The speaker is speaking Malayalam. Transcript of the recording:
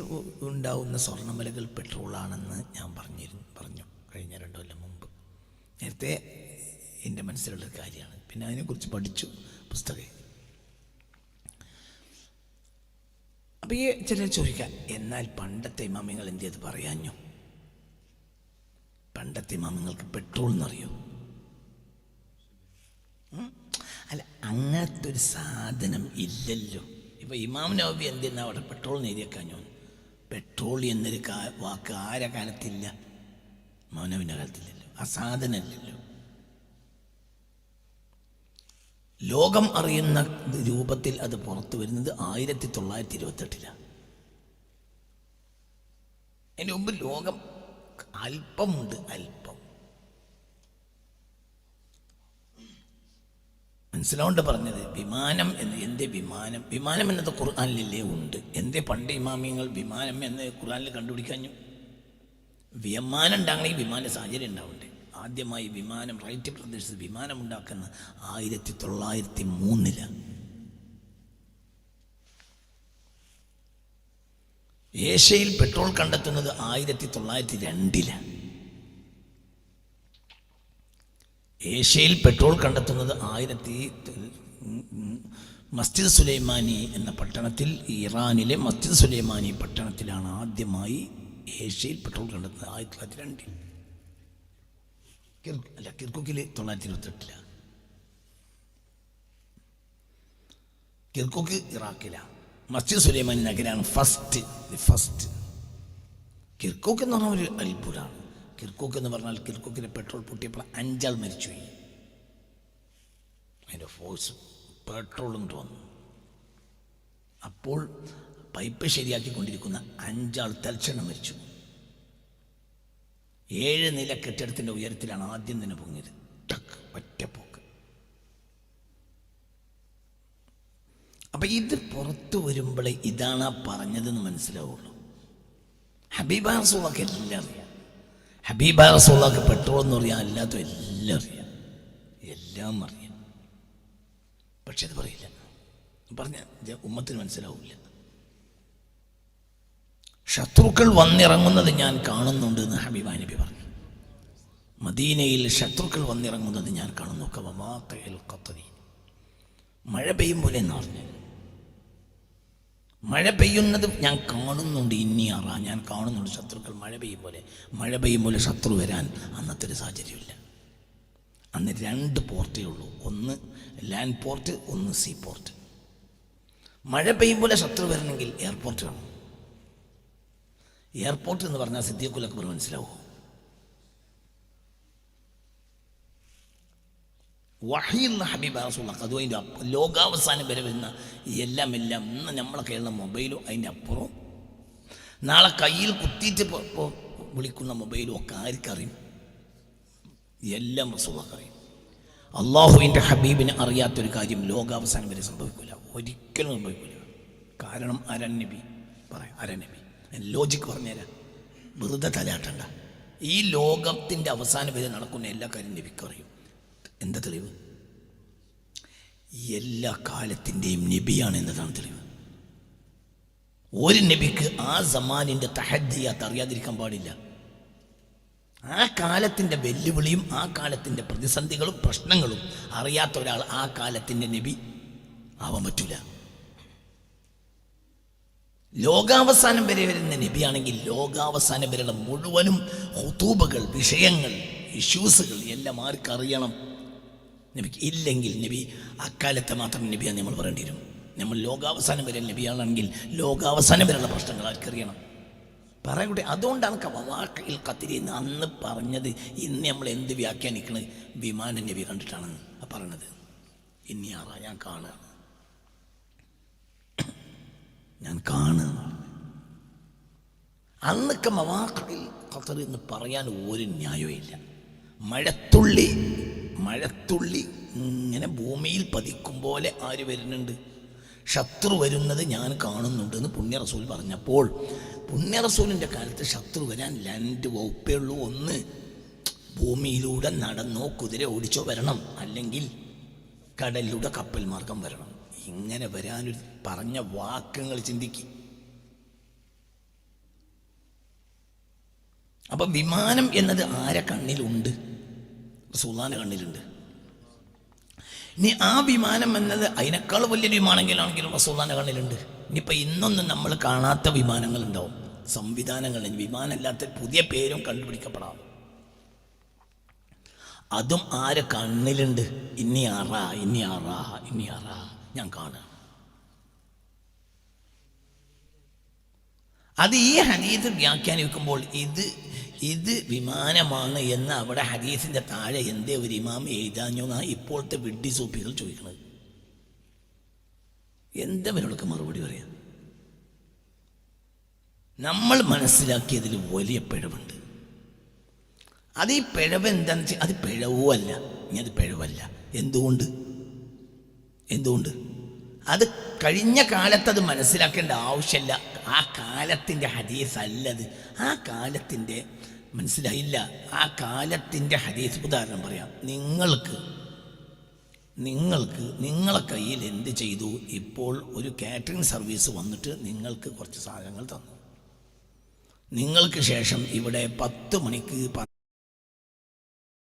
ഉ- ഉണ്ടാവുന്ന സ്വർണമലകൾ പെട്രോളാണെന്ന് ഞാൻ പറഞ്ഞിരുന്നു പറഞ്ഞു കഴിഞ്ഞ രണ്ടു കൊല്ലം മുമ്പ്. നേരത്തെ എന്റെ മനസ്സിലുള്ള കാര്യമാണ്. പിന്നെ അതിനെക്കുറിച്ച് പഠിച്ചു പുസ്തകം അപ്പോൾ ഈ ചിലർ ചോദിക്കാം എന്നാൽ പണ്ടത്തെ ഇമാമിങ്ങൾ എന്ത് ചെയ്ത് പറയാഞ്ഞു? പണ്ടത്തെ ഇമാമിങ്ങൾക്ക് പെട്രോൾ എന്നറിയോ? അല്ല അങ്ങനത്തെ ഒരു സാധനം ഇല്ലല്ലോ. ഇപ്പൊ ഇമാം നബി എന്തിനാ അവിടെ പെട്രോൾ നേരിയേക്കാഞ്ഞു പെട്രോൾ എന്നൊരു കാ- വാക്ക് ആരെ കാലത്തില്ല? മൗനവിന്റെ കാലത്തില്ലല്ലോ. ആ ലോകം അറിയുന്ന രൂപത്തിൽ അത് പുറത്തു വരുന്നത് ആയിരത്തി തൊള്ളായിരത്തി ഇരുപത്തെട്ടിലാണ് അതിന് മുമ്പ് ലോകം അല്പമുണ്ട്. അല്പം മനസ്സിലാവേണ്ട പറഞ്ഞത് വിമാനം എന്ന് എന്തേ വിമാനം? വിമാനം എന്നത് ഖുർആാനിലല്ലേ ഉണ്ട്. എന്തേ പണ്ട് ഇമാമിയങ്ങൾ വിമാനം എന്ന് ഖുർആാനിൽ കണ്ടുപിടിക്കാഞ്ഞു? വിമാനം ഉണ്ടാകണമെങ്കിൽ വിമാന സാഹചര്യം ഉണ്ടാവണ്ടേ? ആദ്യമായി വിമാനം റൈറ്റ് പ്രദേശത്ത് വിമാനം ഉണ്ടാക്കുന്ന ആയിരത്തി തൊള്ളായിരത്തി മൂന്നിലാണ് ഏഷ്യയിൽ പെട്രോൾ കണ്ടെത്തുന്നത് ആയിരത്തി തൊള്ളായിരത്തി രണ്ടിലാണ് ഏഷ്യയിൽ പെട്രോൾ കണ്ടെത്തുന്നത് ആയിരത്തി മസ്ജിദ് സുലൈമാനി എന്ന പട്ടണത്തിൽ ഇറാനിലെ മസ്ജിദ് സുലൈമാനി പട്ടണത്തിലാണ് ആദ്യമായി ഏഷ്യയിൽ പെട്രോൾ കണ്ടെത്തുന്നത്. ആയിരത്തി തൊള്ളായിരത്തി രണ്ടിൽ. അല്ല കിർക്കുക്കിൽ തൊള്ളായിരത്തി ഇരുപത്തെട്ടിലാണ് കിർക്കുക്ക് ഇറാഖിലാണ് മസ്ജിദ് സുലൈമാനി നഗരാണ് ഫസ്റ്റ് ഫസ്റ്റ് കിർക്കുക്ക് എന്ന് പറഞ്ഞ ഒരു അത്ഭുതമാണ് കിർക്കോക്ക് എന്ന് പറഞ്ഞാൽ കിർക്കോക്കിന്റെ പെട്രോൾ പൊട്ടിയപ്പോൾ അഞ്ചാൾ മരിച്ചു മരിച്ചുപോയി. അതിന്റെ ഫോഴ്സ് പെട്രോളും തോന്നുന്നു. അപ്പോൾ പൈപ്പ് ശരിയാക്കിക്കൊണ്ടിരിക്കുന്ന അഞ്ചാൾ തൽക്ഷണം മരിച്ചു. ഏഴ് നില കെട്ടിടത്തിന്റെ ഉയരത്തിലാണ് ആദ്യം തന്നെ പൊങ്ങിയത്. ടക്ക് ഒറ്റപ്പോക്ക് അപ്പം ഇത് പുറത്തു വരുമ്പോൾ ഇതാണ് പറഞ്ഞതെന്ന് മനസ്സിലാവുള്ളൂ. ഹബീബ എല്ലാം അറിയാം. ഹബീബ റസൂള്ളക്ക് പെട്രോൾ എന്ന് പറയാൻ അല്ലാത്ത എല്ലാം അറിയാം. എല്ലാം അറിയാം. പക്ഷെ അത് പറയില്ല. പറഞ്ഞ ഉമ്മത്തിന് മനസ്സിലാവില്ല. ശത്രുക്കൾ വന്നിറങ്ങുന്നത് ഞാൻ കാണുന്നുണ്ട് എന്ന് ഹബീബ നബി പറഞ്ഞു. മദീനയിൽ ശത്രുക്കൾ വന്നിറങ്ങുന്നത് ഞാൻ കാണുന്നു. കവമാക്കയൽ കത്തതി മഴ പെയ്യും പോലെ എന്ന് പറഞ്ഞു. മഴ പെയ്യുന്നത് ഞാൻ കാണുന്നുണ്ട്. ഇന്നിയാറ ഞാൻ കാണുന്നുണ്ട് ശത്രുക്കൾ. മഴ പെയ്യും പോലെ മഴ പെയ്യും പോലെ ശത്രു വരാൻ അന്നത്തെ ഒരു സാഹചര്യമില്ല. അന്ന് രണ്ട് പോർട്ടേ ഉള്ളൂ. ഒന്ന് ലാൻഡ് പോർട്ട് ഒന്ന് സീ പോർട്ട്. മഴ പെയ്യും പോലെ ശത്രു വരണമെങ്കിൽ എയർപോർട്ട് വേണം. എയർപോർട്ട് എന്ന് പറഞ്ഞാൽ സിദ്ദീഖുൽ അക്ബർ മനസ്സിലാവുമോ വഹിയുള്ള ഹബീബ് റസൂള്ള അതും അതിന്റെ ലോകാവസാനം വരെ വരുന്ന എല്ലാം എല്ലാം ഇന്ന് നമ്മളെ കയ്യിലുള്ള മൊബൈലും അതിന്റെ അപ്പുറം. നാളെ കയ്യിൽ കുത്തിയിട്ട് വിളിക്കുന്ന മൊബൈലും ഒക്കെ ആർക്കറിയും? എല്ലാം റസൂള്ളക്കറിയും അള്ളാഹുവിന്റെ ഹബീബിനെ അറിയാത്തൊരു കാര്യം ലോകാവസാനം വരെ സംഭവിക്കില്ല ഒരിക്കലും സംഭവിക്കില്ല കാരണം അരൻ നബി പറയാം അരൻ നബി ലോജിക്ക് പറഞ്ഞുതരാം. വെറുതെ തലാട്ടണ്ട ഈ ലോകത്തിന്റെ അവസാനം വരെ നടക്കുന്ന എല്ലാ കാര്യം നബിക്ക് അറിയും. എന്താ തെളിവ്? എല്ലാ കാലത്തിന്റെയും നബിയാണ് എന്നതാണ് തെളിവ്. ഒരു നബിക്ക് ആ സമാനിന്റെ തഹദ്ദിയാത്ത് അറിയാതിരിക്കാൻ പാടില്ല. ആ കാലത്തിന്റെ വെല്ലുവിളിയും ആ കാലത്തിന്റെ പ്രതിസന്ധികളും പ്രശ്നങ്ങളും അറിയാത്ത ഒരാൾ ആ കാലത്തിന്റെ നബി ആവാൻ പറ്റൂല. ലോകാവസാനം വരെ വരുന്ന നബിയാണെങ്കിൽ ലോകാവസാനം വരെയുള്ള മുഴുവനും ഹുതൂബകൾ വിഷയങ്ങൾ ഇഷ്യൂസുകൾ എല്ലാം ആർക്കറിയണം. നബിക്ക് ഇല്ലെങ്കിൽ നബി അക്കാലത്തെ മാത്രം നബിയാണ് നമ്മൾ പറയേണ്ടി വരും. നമ്മൾ ലോകാവസാനം വരെ നബിയാണെങ്കിൽ ലോകാവസാനം വരെയുള്ള പ്രശ്നങ്ങൾ ആർക്കറിയണം പറയൂട്ടെ അതുകൊണ്ടാണ് കവാക്കയിൽ കത്തിരി എന്ന് അന്ന് പറഞ്ഞത്. ഇന്ന് നമ്മൾ എന്ത് വ്യാഖ്യാനിക്കണത് വിമാന നബി കണ്ടിട്ടാണെന്ന് ആ ഇനി ആറാ ഞാൻ കാണുകയാണ്. ഞാൻ കാണുകയാണ്. അന്നൊക്കെ മവാക്കളിൽ ഖത്തർ എന്ന് പറയാൻ ഒരു ന്യായവും ഇല്ല മഴത്തുള്ളി മഴത്തുള്ളി ഇങ്ങനെ ഭൂമിയിൽ പതിക്കും പോലെ ആര് വരുന്നുണ്ട്? ശത്രു വരുന്നത് ഞാൻ കാണുന്നുണ്ട് എന്ന് പുണ്യ റസൂൽ പറഞ്ഞപ്പോൾ പുണ്യ റസൂലിന്റെ കാലത്ത് ശത്രു വരാൻ രണ്ട് വകുപ്പേ ഉള്ളൂ. ഒന്ന് ഭൂമിയിലൂടെ നടന്നോ കുതിര ഓടിച്ചോ വരണം. അല്ലെങ്കിൽ കടലിലൂടെ കപ്പൽ മാർഗം വരണം. ഇങ്ങനെ വരാനൊരു പറഞ്ഞ വാക്കുകൾ ചിന്തിക്കും. അപ്പം വിമാനം എന്നത് ആരെ കണ്ണിലുണ്ട്? സുൽത്താന്റെ കണ്ണിലുണ്ട് ഇനി ആ വിമാനം എന്നത് അതിനേക്കാൾ വലിയൊരു വിമാനമെങ്കിലാണെങ്കിലും റസൂള്ളാന്റെ കണ്ണിലുണ്ട് ഇനിയിപ്പോൾ ഇന്നൊന്നും നമ്മൾ കാണാത്ത വിമാനങ്ങളുണ്ടാവും. സംവിധാനങ്ങൾ വിമാനമല്ലാത്ത പുതിയ പേരും കണ്ടുപിടിക്കപ്പെടാം. അതും ആരെ കണ്ണിലുണ്ട്. ഇനി അറ ഇനി അറ ഇനി അറ ഞാൻ കാണാം അത് ഈ ഹദീസ് വ്യാഖ്യാനിക്കുമ്പോൾ ഇത് ഇത് വിമാനമാണ് എന്ന് അവിടെ ഹദീസിന്റെ താഴെ എന്തേ ഒരു ഇമാം എഴുതാഞ്ഞോ എന്നാണ് ഇപ്പോഴത്തെ വിഡ്ഢി സൂപ്പികൾ ചോദിക്കുന്നത് എന്താ ഇവരോടൊക്കെ മറുപടി പറയാം? നമ്മൾ മനസ്സിലാക്കിയതിൽ വലിയ പിഴവുണ്ട്. അത് ഈ പിഴവ് എന്താണെന്ന് വെച്ചാൽ അത് പിഴവുമല്ല ഇനി അത് പിഴവല്ല. എന്തുകൊണ്ട്? എന്തുകൊണ്ട്? അത് കഴിഞ്ഞ കാലത്ത് അത് മനസ്സിലാക്കേണ്ട ആവശ്യമില്ല. ആ കാലത്തിന്റെ ഹദീസ് അല്ലത്. ആ കാലത്തിന്റെ മനസ്സിലായില്ല. ആ കാലത്തിന്റെ ഹദീസ് ഉദാഹരണം പറയാം. നിങ്ങൾക്ക് നിങ്ങൾക്ക് നിങ്ങളെ കയ്യിൽ എന്ത് ചെയ്തു? ഇപ്പോൾ ഒരു കാറ്ററിംഗ് സർവീസ് വന്നിട്ട് നിങ്ങൾക്ക് കുറച്ച് സാധനങ്ങൾ തന്നു. നിങ്ങൾക്ക് ശേഷം ഇവിടെ പത്ത് മണിക്ക്